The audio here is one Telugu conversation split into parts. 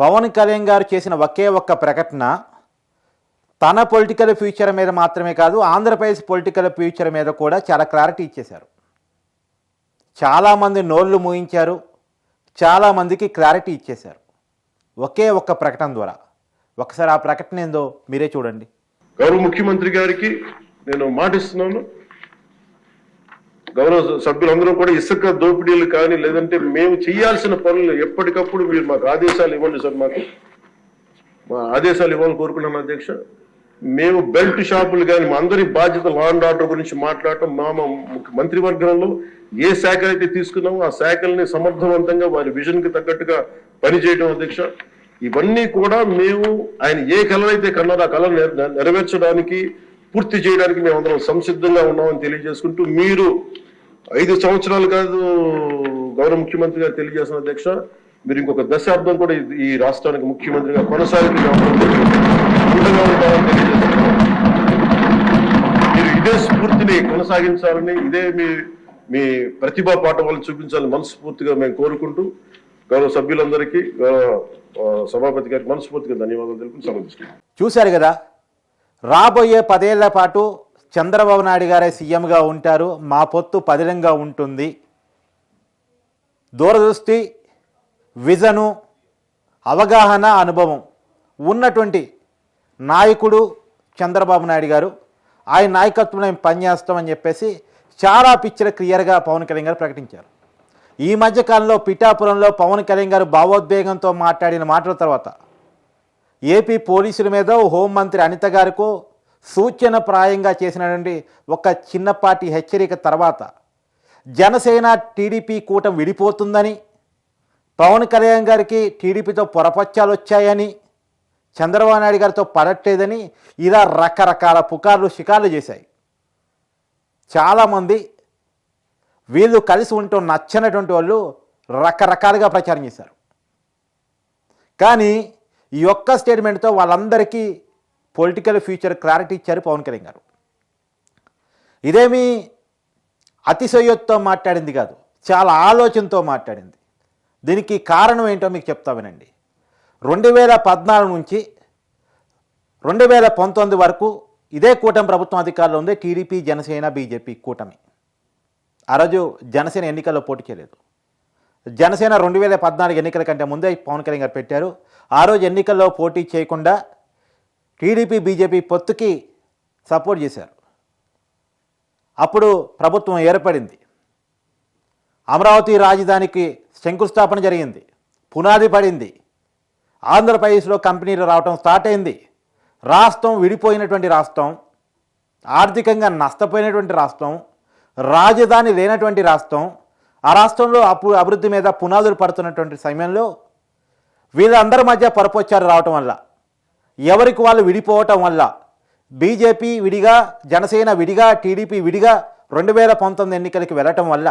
పవన్ కళ్యాణ్ గారు చేసిన ఒకే ఒక్క ప్రకటన తన పొలిటికల్ ఫ్యూచర్ మీద మాత్రమే కాదు ఆంధ్రప్రదేశ్ పొలిటికల్ ఫ్యూచర్ మీద కూడా చాలా క్లారిటీ ఇచ్చేశారు. చాలామంది నోళ్ళు మూయించారు చాలామందికి క్లారిటీ ఇచ్చేశారు. ఒకే ఒక్క ప్రకటన ద్వారా. ఒకసారి ఆ ప్రకటన ఏందో మీరే చూడండి. గౌరవ ముఖ్యమంత్రి గారికి నేను మాటిస్తున్నాను. గౌరవ సభ్యులందరూ కూడా ఇసుక దోపిడీలు కానీ లేదంటే మేము చేయాల్సిన పనులు ఎప్పటికప్పుడు మీరు మాకు ఆదేశాలు ఇవ్వండి సార్ మాకు. మా ఆదేశాలు ఇవ్వాలని కోరుకున్నాను అధ్యక్ష. మేము బెల్ట్ షాపులు కానీ మా అందరి బాధ్యత లా అండ్ ఆర్డర్ గురించి మాట్లాడటం మా మంత్రివర్గంలో ఏ శాఖ అయితే తీసుకున్నామో ఆ శాఖల్ని సమర్థవంతంగా వారి విజన్కి తగ్గట్టుగా పనిచేయడం అధ్యక్ష. ఇవన్నీ కూడా మేము ఆయన ఏ కళనైతే కన్నారో ఆ కళ నెరవేర్చడానికి పూర్తి చేయడానికి మేము అందరం సంసిద్ధంగా ఉన్నామని తెలియజేసుకుంటూ మీరు ఐదు సంవత్సరాలు కాదు గౌరవ ముఖ్యమంత్రి గారు తెలియజేసిన అధ్యక్ష మీరు ఇంకొక దశాబ్దం కూడా ఈ- రాష్ట్రానికి ముఖ్యమంత్రిగా కొనసాగుతూ మీరు ఇదే స్ఫూర్తిని కొనసాగించాలని ఇదే మీ మీ ప్రతిభా వల్ల చూపించాలని మనస్ఫూర్తిగా మేము కోరుకుంటూ గౌరవ సభ్యులందరికీ గౌరవ సభాపతి గారికి మనస్ఫూర్తిగా ధన్యవాదాలు తెలుపుతూ సమర్పిస్తున్నాం చూశారు కదా రాబోయే పదేళ్ళ పాటు చంద్రబాబు నాయుడు గారే సీఎంగా ఉంటారు. మా పొత్తు పదిలంగా ఉంటుంది. దూరదృష్టి విజను అవగాహన అనుభవం ఉన్నటువంటి నాయకుడు చంద్రబాబు నాయుడు గారు. ఆయన నాయకత్వంలో మేము పనిచేస్తామని చెప్పేసి చాలా పిక్చర్ క్లియర్గా పవన్ కళ్యాణ్ గారు ప్రకటించారు. ఈ మధ్యకాలంలో పిఠాపురంలో పవన్ కళ్యాణ్ గారు భావోద్వేగంతో మాట్లాడిన మాటల తర్వాత ఏపీ పోలీసుల మీద హోంమంత్రి అనిత గారికో సూచన ప్రాయంగా చేసినటువంటి ఒక చిన్నపాటి హెచ్చరిక తర్వాత జనసేన టీడీపీ కూటమి విడిపోతుందని పవన్ కళ్యాణ్ గారికి టీడీపీతో పొరపచ్చాలు వచ్చాయని చంద్రబాబు నాయుడు గారితో పడట్లేదని ఇలా రకరకాల పుకార్లు షికార్లు చేశాయి. చాలామంది వీళ్ళు కలిసి ఉంటూ నచ్చనటువంటి వాళ్ళు రకరకాలుగా ప్రచారం చేశారు. కానీ ఈ ఒక్క స్టేట్మెంట్తో వాళ్ళందరికీ పొలిటికల్ ఫ్యూచర్ క్లారిటీ ఇచ్చారు పవన్ కళ్యాణ్ గారు. ఇదేమి అతిశయోత్తో మాట్లాడింది కాదు చాలా ఆలోచనతో మాట్లాడింది. దీనికి కారణం ఏంటో మీకు చెప్తా వినండి. రెండు వేల పద్నాలుగు నుంచి రెండు వేల పంతొమ్మిది వరకు ఇదే కూటమి ప్రభుత్వం అధికారంలో ఉంది టీడీపీ జనసేన బీజేపీ కూటమి. ఆ రోజు జనసేన ఎన్నికల్లో పోటీ చేయలేదు. జనసేన రెండు వేల పద్నాలుగు ఎన్నికల కంటే ముందే పవన్ కళ్యాణ్ గారు పెట్టారు. ఆ రోజు ఎన్నికల్లో పోటీ చేయకుండా టీడీపీ బీజేపీ పొత్తుకి సపోర్ట్ చేశారు. అప్పుడు ప్రభుత్వం ఏర్పడింది. అమరావతి రాజధానికి శంకుస్థాపన జరిగింది. పునాది పడింది. ఆంధ్రప్రదేశ్లో కంపెనీలు రావటం స్టార్ట్ అయింది. రాష్ట్రం విడిపోయినటువంటి రాష్ట్రం ఆర్థికంగా నష్టపోయినటువంటి రాష్ట్రం రాజధాని లేనటువంటి రాష్ట్రం ఆ రాష్ట్రంలో అప్పు అభివృద్ధి మీద పునాదులు పడుతున్నటువంటి సమయంలో వీళ్ళందరి మధ్య పరపొచ్చారు రావటం వల్ల. ఎవరికి వాళ్ళు విడిపోవటం వల్ల? బీజేపీ విడిగా జనసేన విడిగా టీడీపీ విడిగా రెండు వేల పంతొమ్మిది ఎన్నికలకి వెళ్ళటం వల్ల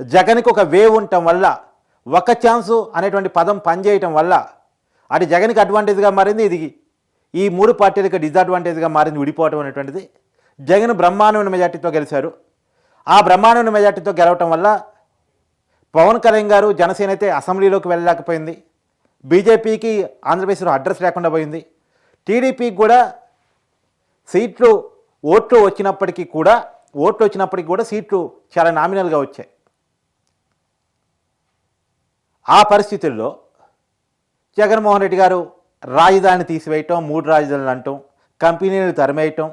జగన్కి ఒక వేవ్ ఉండటం వల్ల ఒక ఛాన్సు అనేటువంటి పదం పనిచేయటం వల్ల అది జగన్కి అడ్వాంటేజ్గా మారింది ఇది ఈ మూడు పార్టీలకు డిసడ్వాంటేజ్గా మారింది విడిపోవటం అనేటువంటిది. జగన్ బ్రహ్మాండమైన మెజార్టీతో గెలిచారు. ఆ బ్రహ్మాండమైన మెజార్టీతో గెలవటం వల్ల పవన్ కళ్యాణ్ గారు జనసేన అయితే అసెంబ్లీలోకి వెళ్ళలేకపోయింది. బీజేపీకి ఆంధ్రప్రదేశ్లో అడ్రస్ లేకుండా పోయింది. టీడీపీకి కూడా సీట్లు ఓట్లు వచ్చినప్పటికీ కూడా ఓట్లు వచ్చినప్పటికీ కూడా సీట్లు చాలా నామినల్గా వచ్చాయి. ఆ పరిస్థితుల్లో జగన్మోహన్ రెడ్డి గారు రాజధాని తీసివేయటం మూడు రాజధానులు అంటాం కంపెనీలు తరిమేయటం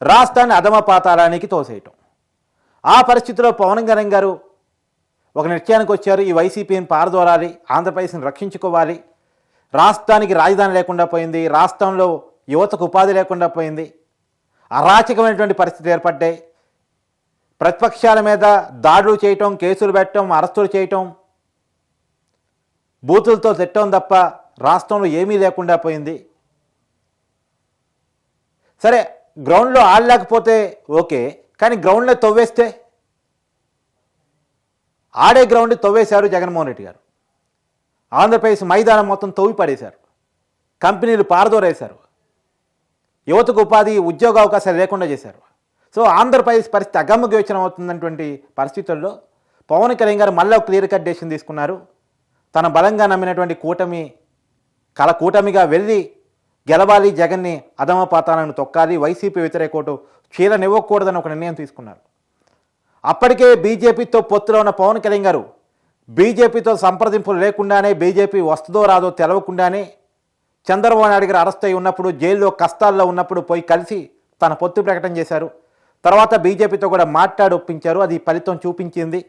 రాష్ట్రాన్ని అధమ పాతాళానికి తోసేయటం. ఆ పరిస్థితిలో పవన్ కళ్యాణ్ గారు ఒక నిశ్చయానికి వచ్చారు. ఈ వైసీపీని పారదోలాలి ఆంధ్రప్రదేశ్ని రక్షించుకోవాలి. రాష్ట్రానికి రాజధాని లేకుండా పోయింది. రాష్ట్రంలో యువతకు ఉపాధి లేకుండా పోయింది. అరాచకమైనటువంటి పరిస్థితి ఏర్పడ్డాయి. ప్రతిపక్షాల మీద దాడులు చేయటం కేసులు పెట్టడం అరెస్టులు చేయటం బూతులతో తిట్టడం తప్ప రాష్ట్రంలో ఏమీ లేకుండా పోయింది. సరే గ్రౌండ్లో ఆడలేకపోతే ఓకే కానీ గ్రౌండ్లో తవ్వేస్తే ఆడే గ్రౌండ్ తవ్వేశారు జగన్మోహన్ రెడ్డి గారు. ఆంధ్రప్రదేశ్ మైదానం మొత్తం తవ్వి పడేశారు. కంపెనీలు పారదోరేశారు. యువతకు ఉపాధి ఉద్యోగ అవకాశాలు లేకుండా చేశారు. సో ఆంధ్రప్రదేశ్ పరిస్థితి అగమ్యగోచరం అవుతున్నటువంటి పరిస్థితుల్లో పవన్ కళ్యాణ్ గారు మళ్ళీ క్లియర్ కట్ డెసిషన్ తీసుకున్నారు. తన బలంగా నమ్మినటువంటి కూటమి కల కూటమిగా వెళ్ళి గెలవాలి జగన్ని అధమ పాతాలను తొక్కాలి వైసీపీ వ్యతిరేక ఓటు చీలనివ్వకూడదని ఒక నిర్ణయం తీసుకున్నారు. అప్పటికే బీజేపీతో పొత్తులో ఉన్న పవన్ కళ్యాణ్ గారు బీజేపీతో సంప్రదింపులు లేకుండానే బీజేపీ వస్తుందో రాదో తెలవకుండానే చంద్రబాబు నాయుడు గారు అరెస్ట్ అయి ఉన్నప్పుడు జైల్లో కష్టాల్లో ఉన్నప్పుడు పోయి కలిసి తన పొత్తు ప్రకటన చేశారు. తర్వాత బీజేపీతో కూడా మాట్లాడి ఒప్పించారు అది ఫలితం చూపించింది.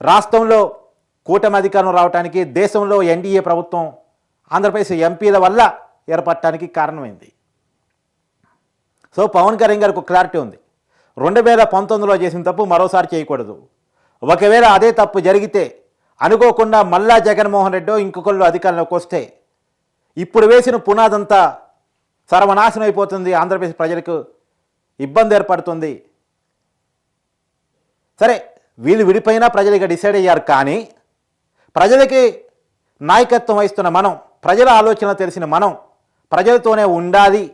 రాష్ట్రంలో కూటమి అధికారం రావడానికి దేశంలో ఎన్డీఏ ప్రభుత్వం ఆంధ్రప్రదేశ్ ఎంపీల వల్ల ఏర్పడటానికి కారణమైంది. సో పవన్ కళ్యాణ్ గారికి క్లారిటీ ఉంది. రెండు వేల పంతొమ్మిదిలో చేసిన తప్పు మరోసారి చేయకూడదు. ఒకవేళ అదే తప్పు జరిగితే అనుకోకుండా మళ్ళా జగన్మోహన్ రెడ్డి ఇంకొకళ్ళు అధికారంలోకి వస్తే ఇప్పుడు వేసిన పునాదంతా సర్వనాశనం అయిపోతుంది ఆంధ్రప్రదేశ్ ప్రజలకు ఇబ్బంది ఏర్పడుతుంది. సరే వీళ్ళు విడిపోయినా ప్రజలకి డిసైడ్ అయ్యారు కానీ ప్రజలకి నాయకత్వం వహిస్తున్న మనం ప్రజల ఆలోచన తెలిసిన మనం ప్రజలతోనే ఉండాలి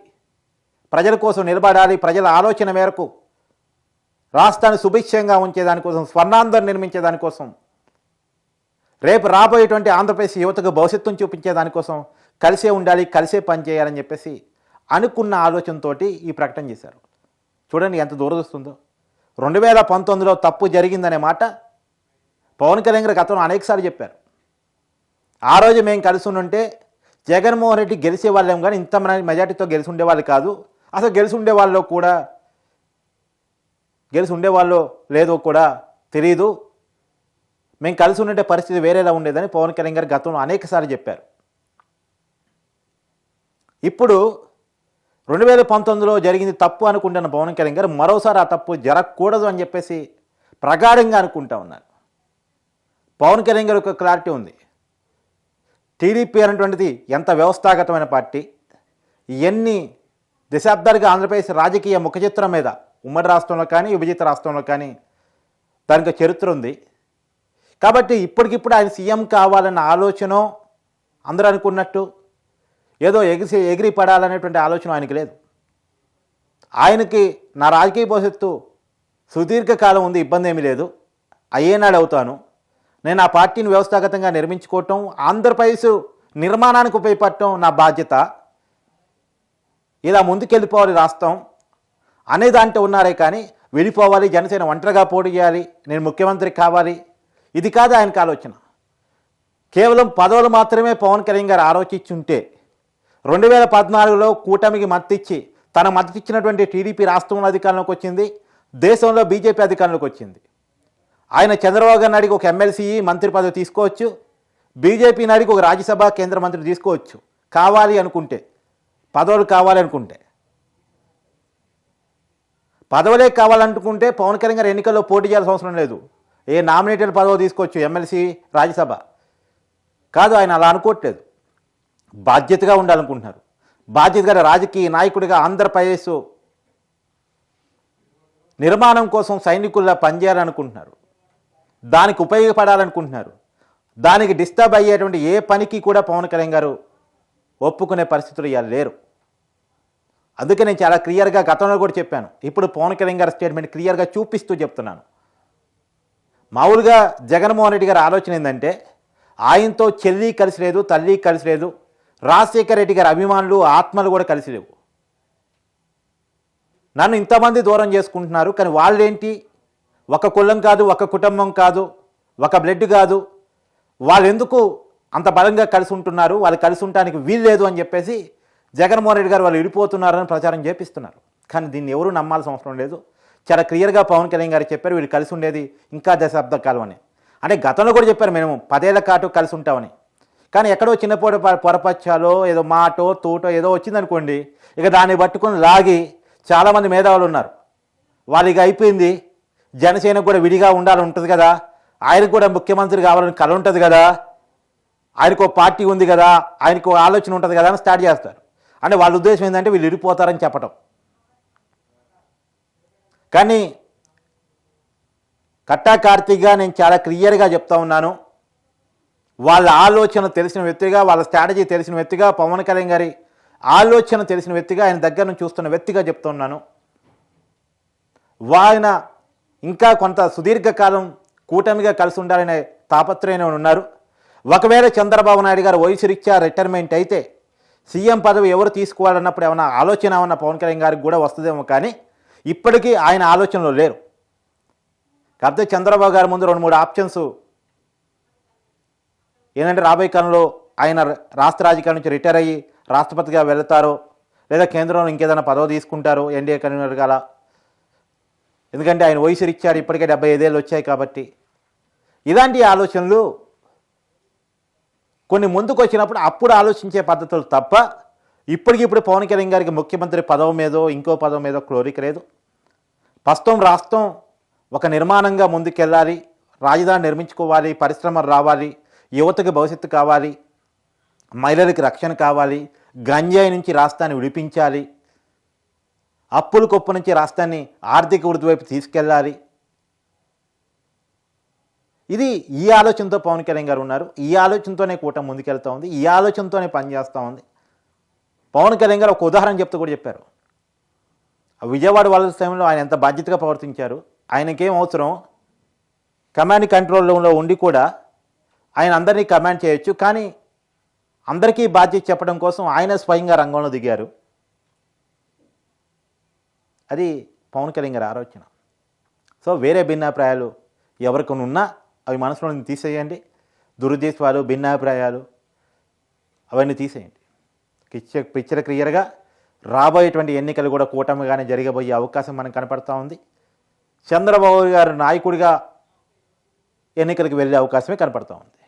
ప్రజల కోసం నిలబడాలి ప్రజల ఆలోచన మేరకు రాష్ట్రాన్ని సుభిక్షంగా ఉంచేదానికోసం స్వర్ణాంధ్రం నిర్మించేదానికోసం రేపు రాబోయేటువంటి ఆంధ్రప్రదేశ్ యువతకు భవిష్యత్తును చూపించేదానికోసం కలిసే ఉండాలి కలిసే పనిచేయాలని చెప్పేసి అనుకున్న ఆలోచనతోటి ఈ ప్రకటన చేశారు. చూడండి ఎంత దూరదొస్తుందో రెండు వేల పంతొమ్మిదిలో తప్పు జరిగిందనే మాట పవన్ కళ్యాణ్ గారు గతంలో అనేకసార్లు చెప్పారు. ఆ రోజు మేము కలిసి ఉండుంటే జగన్మోహన్ రెడ్డి గెలిచే వాళ్ళేం కానీ ఇంత మెజార్టీతో గెలిచి ఉండేవాళ్ళు కాదు. అసలు గెలిచి ఉండే వాళ్ళు కూడా గెలిచి ఉండేవాళ్ళు లేదో కూడా తెలియదు మేము కలిసి ఉండే పరిస్థితి వేరేలా ఉండేదని పవన్ కళ్యాణ్ గారు గతంలో అనేకసార్లు చెప్పారు. ఇప్పుడు రెండు వేల పంతొమ్మిదిలో జరిగింది తప్పు అనుకుంటున్న పవన్ కళ్యాణ్ గారు మరోసారి ఆ తప్పు జరగకూడదు అని చెప్పేసి ప్రగాఢంగా అనుకుంటా ఉన్నారు. పవన్ కళ్యాణ్ గారు ఒక క్లారిటీ ఉంది. టీడీపీ అనేటువంటిది ఎంత వ్యవస్థాగతమైన పార్టీ ఎన్ని దశాబ్దాలుగా ఆంధ్రప్రదేశ్ రాజకీయ ముఖచిత్రం మీద ఉమ్మడి రాష్ట్రంలో కానీ విభజిత రాష్ట్రంలో కానీ దానికి చరిత్ర ఉంది. కాబట్టి ఇప్పటికిప్పుడు ఆయన సీఎం కావాలన్న ఆలోచన అందరూ అనుకున్నట్టు ఏదో ఎగిసి ఎగిరి పడాలనేటువంటి ఆలోచన ఆయనకి లేదు. ఆయనకి నా రాజకీయ భవిష్యత్తు సుదీర్ఘకాలం ఉంది ఇబ్బంది ఏమీ లేదు. అయ్యేనాడు అవుతాను. నేను ఆ పార్టీని వ్యవస్థాగతంగా నిర్మించుకోవటం ఆంధ్రప్రదేశ్ నిర్మాణానికి ఉపయోగపడటం నా బాధ్యత. ఇలా ముందుకెళ్ళిపోవాలి రాష్ట్రం. అనే దాంట్లో ఉన్నారే కానీ వెళ్ళిపోవాలి జనసేన ఒంటరిగా పోటీ చేయాలి నేను ముఖ్యమంత్రి కావాలి. ఇది కాదు ఆయనకు ఆలోచన. కేవలం పదవులు మాత్రమే పవన్ కళ్యాణ్ గారు ఆలోచించుంటే రెండు వేల పద్నాలుగులో కూటమికి మద్దతిచ్చి తన మద్దతిచ్చినటువంటి టీడీపీ రాష్ట్రంలో అధికారంలోకి వచ్చింది దేశంలో బీజేపీ అధికారంలోకి వచ్చింది. ఆయన చంద్రబాబు గారిని అడిగి ఒక ఎమ్మెల్సీ మంత్రి పదవి తీసుకోవచ్చు బీజేపీని అడిగి ఒక రాజ్యసభ కేంద్ర మంత్రి తీసుకోవచ్చు. కావాలి అనుకుంటే పదవులు కావాలి అనుకుంటే. పదవులే కావాలనుకుంటే పవన్ కళ్యాణ్ గారు ఎన్నికల్లో పోటీ చేయాల్సిన అవసరం లేదు. ఏ నామినేటెడ్ పదవి తీసుకోవచ్చు ఎమ్మెల్సీ రాజ్యసభ. కాదు ఆయన అలా అనుకోవట్లేదు. బాధ్యతగా ఉండాలనుకుంటున్నారు. బాధ్యతగా రాజకీయ నాయకుడిగా ఆంధ్రప్రదేశ్ నిర్మాణం కోసం సైనికుల్లా పనిచేయాలనుకుంటున్నారు. దానికి ఉపయోగపడాలనుకుంటున్నారు. దానికి డిస్టర్బ్ అయ్యేటువంటి ఏ పనికి కూడా పవన్ కళ్యాణ్ గారు ఒప్పుకునే పరిస్థితులు ఇవాళ లేరు. అందుకే నేను చాలా క్లియర్గా గతంలో కూడా చెప్పాను. ఇప్పుడు పవన్ కళ్యాణ్ గారి స్టేట్మెంట్ క్లియర్గా చూపిస్తూ చెప్తున్నాను. మామూలుగా జగన్మోహన్ రెడ్డి గారి ఆలోచన ఏంటంటే ఆయనతో చెల్లి కలిసి లేదు తల్లి కలిసి లేదు రాజశేఖర రెడ్డి గారి అభిమానులు ఆత్మలు కూడా కలిసి లేవు. నన్ను ఇంతమంది దూరం చేసుకుంటున్నారు కానీ వాళ్ళేంటి? ఒక కులం కాదు ఒక కుటుంబం కాదు ఒక బ్లడ్ కాదు. వాళ్ళెందుకు అంత బలంగా కలిసి ఉంటున్నారు? వాళ్ళు కలిసి ఉండటానికి వీలు లేదు అని చెప్పేసి జగన్మోహన్ రెడ్డి గారు వాళ్ళు విడిపోతున్నారని ప్రచారం చేపిస్తున్నారు. కానీ దీన్ని ఎవరూ నమ్మాల్సిన అవసరం లేదు. చాలా క్లియర్గా పవన్ కళ్యాణ్ గారు చెప్పారు వీళ్ళు కలిసి ఉండేది ఇంకా దశాబ్ద కాలం అని అంటే గతంలో కూడా చెప్పారు మేము పదేళ్ళ కాటు కలిసి ఉంటామని. కానీ ఎక్కడో చిన్నపోటు పొరపచ్చాలో ఏదో మాటో తోటో ఏదో వచ్చిందనుకోండి ఇక దాన్ని పట్టుకొని లాగి చాలామంది మేధావులు ఉన్నారు. వాళ్ళు ఇక అయిపోయింది. జనసేన కూడా విడిగా ఉండాలని ఉంటుంది కదా. ఆయనకు కూడా ముఖ్యమంత్రి కావాలని కల ఉంటుంది కదా. ఆయనకు పార్టీ ఉంది కదా. ఆయనకు ఆలోచన ఉంటుంది కదా అని స్టార్ట్ చేస్తారు. అంటే వాళ్ళ ఉద్దేశం ఏంటంటే వీళ్ళు విడిపోతారని చెప్పటం. కానీ కట్టా కార్తీక్గా నేను చాలా క్లియర్గా చెప్తా ఉన్నాను. వాళ్ళ ఆలోచన తెలిసిన వ్యక్తిగా వాళ్ళ స్ట్రాటజీ తెలిసిన వ్యక్తిగా పవన్ కళ్యాణ్ గారి ఆలోచన తెలిసిన వ్యక్తిగా ఆయన దగ్గర నుంచి చూస్తున్న వ్యక్తిగా చెప్తున్నాను ఆయన ఇంకా కొంత సుదీర్ఘకాలం కూటమిగా కలిసి ఉండాలనే తాపత్రయం ఉన్నారు. ఒకవేళ చంద్రబాబు నాయుడు గారు వయసు రీత్యా రిటైర్మెంట్ అయితే సీఎం పదవి ఎవరు తీసుకోవాలన్నప్పుడు ఏమైనా ఆలోచన ఏమన్నా పవన్ కళ్యాణ్ గారికి కూడా వస్తుందేమో కానీ ఇప్పటికీ ఆయన ఆలోచనలో లేరు. కాకపోతే చంద్రబాబు గారి ముందు రెండు మూడు ఆప్షన్స్ ఏంటంటే రాబోయే కాలంలో ఆయన రాష్ట్ర రాజకీయాల నుంచి రిటైర్ అయ్యి రాష్ట్రపతిగా వెళతారో లేదా కేంద్రంలో ఇంకేదైనా పదవి తీసుకుంటారు ఎన్డీఏ కన్వీనర్ గల ఎందుకంటే ఆయన వయసు ఇచ్చారు ఇప్పటికే డెబ్బై ఐదేళ్ళు వచ్చాయి కాబట్టి ఇలాంటి ఆలోచనలు కొన్ని ముందుకు వచ్చినప్పుడు అప్పుడు ఆలోచించే పద్ధతులు తప్ప ఇప్పటికిప్పుడు పవన్ కళ్యాణ్ గారికి ముఖ్యమంత్రి పదవి మీదో ఇంకో పదవి మీదో కోరిక లేదు. ప్రస్తుతం రాష్ట్రం ఒక నిర్మాణంగా ముందుకెళ్ళాలి రాజధాని నిర్మించుకోవాలి పరిశ్రమలు రావాలి యువతకు భవిష్యత్తు కావాలి మహిళలకు రక్షణ కావాలి గంజాయి నుంచి రాష్ట్రాన్ని విడిపించాలి అప్పుల కొప్పు నుంచి రాష్ట్రాన్ని ఆర్థిక వృద్ధి వైపు తీసుకెళ్ళాలి. ఇది ఈ ఆలోచనతో పవన్ కళ్యాణ్ గారు ఉన్నారు. ఈ ఆలోచనతోనే కూటమి ముందుకెళ్తూ ఉంది. ఈ ఆలోచనతోనే పనిచేస్తూ ఉంది. పవన్ కళ్యాణ్ గారు ఒక ఉదాహరణ చెప్తూ కూడా చెప్పారు. విజయవాడ వాళ్ళ సమయంలో ఆయన ఎంత బాధ్యతగా ప్రవర్తించారు. ఆయనకేం అవసరం? కమాండ్ కంట్రోల్ రూమ్లో ఉండి కూడా ఆయన అందరినీ కమాండ్ చేయొచ్చు. కానీ అందరికీ బాధ్యత చెప్పడం కోసం ఆయన స్వయంగా రంగంలో దిగారు. అది పవన్ కళ్యాణ్ గారి ఆలోచన. సో వేరే భిన్నాభిప్రాయాలు ఎవరికి ఉన్నా అవి మనసులో నుంచి తీసేయండి. దురుద్దేశాలు భిన్నాభిప్రాయాలు అవన్నీ తీసేయండి. పిక్చర్ పిక్చర్ క్లియర్గా రాబోయేటువంటి ఎన్నికలు కూడా కూటమిగానే జరగబోయే అవకాశం మనకు కనపడతా ఉంది. చంద్రబాబు గారు నాయకుడిగా ఎన్నికలకు వెళ్ళే అవకాశమే కనపడతా ఉంది.